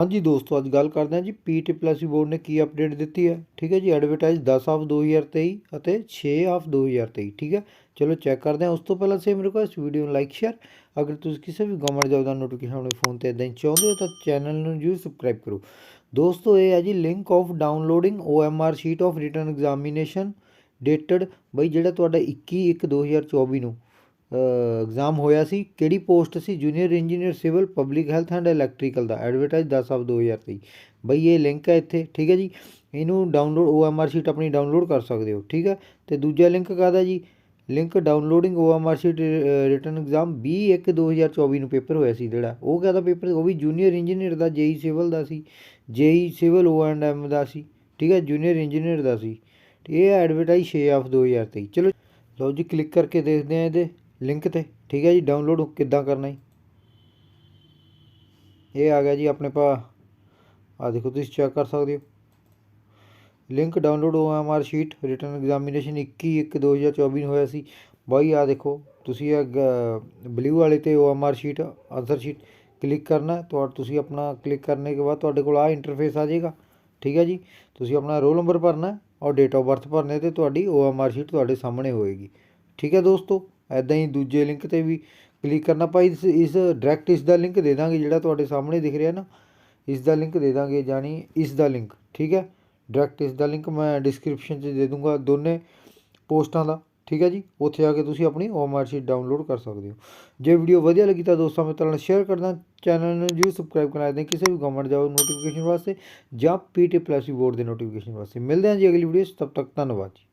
ਹਾਂਜੀ ਦੋਸਤੋ, ਅੱਜ ਗੱਲ ਕਰਦੇ ਹਾਂ ਜੀ ਪੀਟੀ ਪਲੱਸ ਬੋਰਡ ਨੇ ਕੀ ਅਪਡੇਟ ਦਿੱਤੀ ਹੈ। ਠੀਕ ਹੈ ਜੀ ਐਡਵਰਟਾਈਜ਼ 10 ਆਫ 2023 ਅਤੇ 6 ਆਫ 2023 ਠੀਕ ਹੈ। ਚਲੋ ਚੈੱਕ ਕਰਦੇ ਹਾਂ। ਉਸ ਤੋਂ ਪਹਿਲਾਂ ਸੇਮ ਰਿਕੁਐਸਟ ਵੀਡੀਓ ਨੂੰ ਲਾਈਕ ਸ਼ੇਅਰ ਅਗਰ ਤੁਸੀਂ ਕਿਸੇ ਵੀ ਗਵਰਨਮੈਂਟ ਜੋਬ ਦਾ ਨੋਟੀਫਿਕੇਸ਼ਨ ਆਪਣੇ ਫੋਨ ਤੇ ਇਦਾਂ ਹੀ ਚਾਹੁੰਦੇ ਹੋ, ਤਾਂ ਚੈਨਲ ਨੂੰ ਜਰੂਰ ਸਬਸਕ੍ਰਾਈਬ ਕਰੋ। ਦੋਸਤੋ, ਇਹ ਹੈ ਜੀ link of downloading OMR sheet of written examination dated ਬਈ ਜਿਹੜਾ ਤੁਹਾਡਾ 21 1 2024 ਨੂੰ ਐਗਜ਼ਾਮ ਹੋਇਆ ਸੀ, ਕਿਹੜੀ post C? Junior engineer civil public health and electrical the advertise 10 of 2023 ਬਈ ਇਹ ਲਿੰਕ ਹੈ ਇੱਥੇ, ਠੀਕ ਹੈ ਜੀ? ਇਹਨੂੰ ਡਾਊਨਲੋਡ OMR ਸ਼ੀਟ ਆਪਣੀ ਡਾਊਨਲੋਡ ਕਰ ਸਕਦੇ ਹੋ, ਠੀਕ ਹੈ? ਤੇ ਦੂਜਾ ਲਿੰਕ ਕਾਹਦਾ ਜੀ? Link downloading OMR sheet written exam 20 1 2024 ਨੂੰ ਪੇਪਰ ਹੋਇਆ ਸੀ ਜਿਹੜਾ। ਉਹ ਕਾਹਦਾ ਪੇਪਰ ਉਹ ਵੀ ਜੂਨੀਅਰ ਇੰਜੀਨੀਅਰ ਦਾ ਜੇਈ ਸਿਵਲ ਦਾ ਸੀ। JE civil O and M ਦਾ ਸੀ, ਠੀਕ ਹੈ? ਜੂਨੀਅਰ ਇੰਜੀਨੀਅਰ ਦਾ ਸੀ। ਇਹ ਐਡਵਰਟਾਈਜ਼ 6 ਆਫ 2023 ਚਲੋ ਲਓ ਜੀ ਕਲਿੱਕ ਕਰਕੇ ਦੇਖਦੇ ਹਾਂ ਇਹਦੇ। ਲਿੰਕ ਤੇ ਠੀਕ ਹੈ ਜੀ ਡਾਊਨਲੋਡ ਕਿੱਦਾਂ ਕਰਨਾ ਹੈ ਇਹ ਆ ਗਿਆ ਜੀ ਆਪਣੇ ਪਾ ਆ ਦੇਖੋ ਤੁਸੀਂ ਚੈੱਕ ਕਰ ਸਕਦੇ ਹੋ link download OMR sheet written examination 21 1 2024 ਨੂੰ ਹੋਇਆ ਸੀ ਬਾਈ ਆ ਦੇਖੋ ਤੁਸੀਂ ਇਹ ਬਲੂ ਵਾਲੇ ਤੇ OMR sheet answer sheet click ਕਰਨਾ ਤੁਹਾ ਤੁਸੀਂ ਆਪਣਾ ਕਲਿੱਕ ਕਰਨੇ ਕੇ ਬਾਅਦ ਤੁਹਾਡੇ ਕੋਲ ਆ ਇੰਟਰਫੇਸ ਆ ਜਾਏਗਾ ਠੀਕ ਹੈ ਜੀ ਤੁਸੀਂ ਆਪਣਾ ਰੋਲ ਨੰਬਰ ਭਰਨਾ ਔਰ ਡੇਟ ਆਫ ਬਰਥ ਭਰਨੇ ਤੇ ਤੁਹਾਡੀ OMR ਸ਼ੀਟ ਤੁਹਾਡੇ ਸਾਹਮਣੇ ਹੋਏਗੀ ਠੀਕ ਹੈ ਦੋਸਤੋ ਐਦਾਂ ਹੀ ਦੂਜੇ ਲਿੰਕ ਤੇ ਵੀ ਕਲਿੱਕ ਕਰਨਾ। ਭਾਈ, ਇਸ ਇਸ ਡਾਇਰੈਕਟ ਇਸ ਦਾ ਲਿੰਕ ਦੇ ਦਾਂਗੇ ਜਿਹੜਾ ਤੁਹਾਡੇ ਸਾਹਮਣੇ ਦਿਖ ਰਿਹਾ ਨਾ। ਇਸ ਦਾ ਲਿੰਕ ਦੇ ਦਾਂਗੇ ਜਾਨੀ ਇਸ ਦਾ ਲਿੰਕ ਠੀਕ ਹੈ? ਡਾਇਰੈਕਟ ਇਸ ਦਾ ਲਿੰਕ ਮੈਂ ਡਿਸਕ੍ਰਿਪਸ਼ਨ 'ਚ ਦੇ ਦੂੰਗਾ ਦੋਨੇ ਪੋਸਟਾਂ ਦਾ, ਠੀਕ ਹੈ ਜੀ? ਉੱਥੇ ਆ ਕੇ ਤੁਸੀਂ ਆਪਣੀ OMR ਸ਼ੀਟ ਡਾਊਨਲੋਡ ਕਰ ਸਕਦੇ ਹੋ। ਜੇ ਵੀਡੀਓ ਵਧੀਆ ਲੱਗੀ ਤਾਂ ਦੋਸਤਾਂ, ਮਿੱਤਰਾਂ ਨਾਲ ਸ਼ੇਅਰ ਕਰਨਾ ਚੈਨਲ ਨੂੰ ਜਰੂਰ ਸਬਸਕ੍ਰਾਈਬ ਕਰਨਾ। ਦੇं ਕਿਸੇ ਵੀ ਗਵਰਨਮੈਂਟ ਜੋਬ ਨੋਟੀਫਿਕੇਸ਼ਨ ਵਾਸਤੇ ਜਾਂ ਪੀਟੀ ਪਲੱਸ ਬੋਰਡ ਦੇ ਨੋਟੀਫਿਕੇਸ਼ਨ ਵਾਸਤੇ। ਮਿਲਦੇ ਹਾਂ ਜੀ ਅਗਲੀ ਵੀਡੀਓ 'ਚ। ਤਬ ਤੱਕ ਧੰਨਵਾਦ ਜੀ।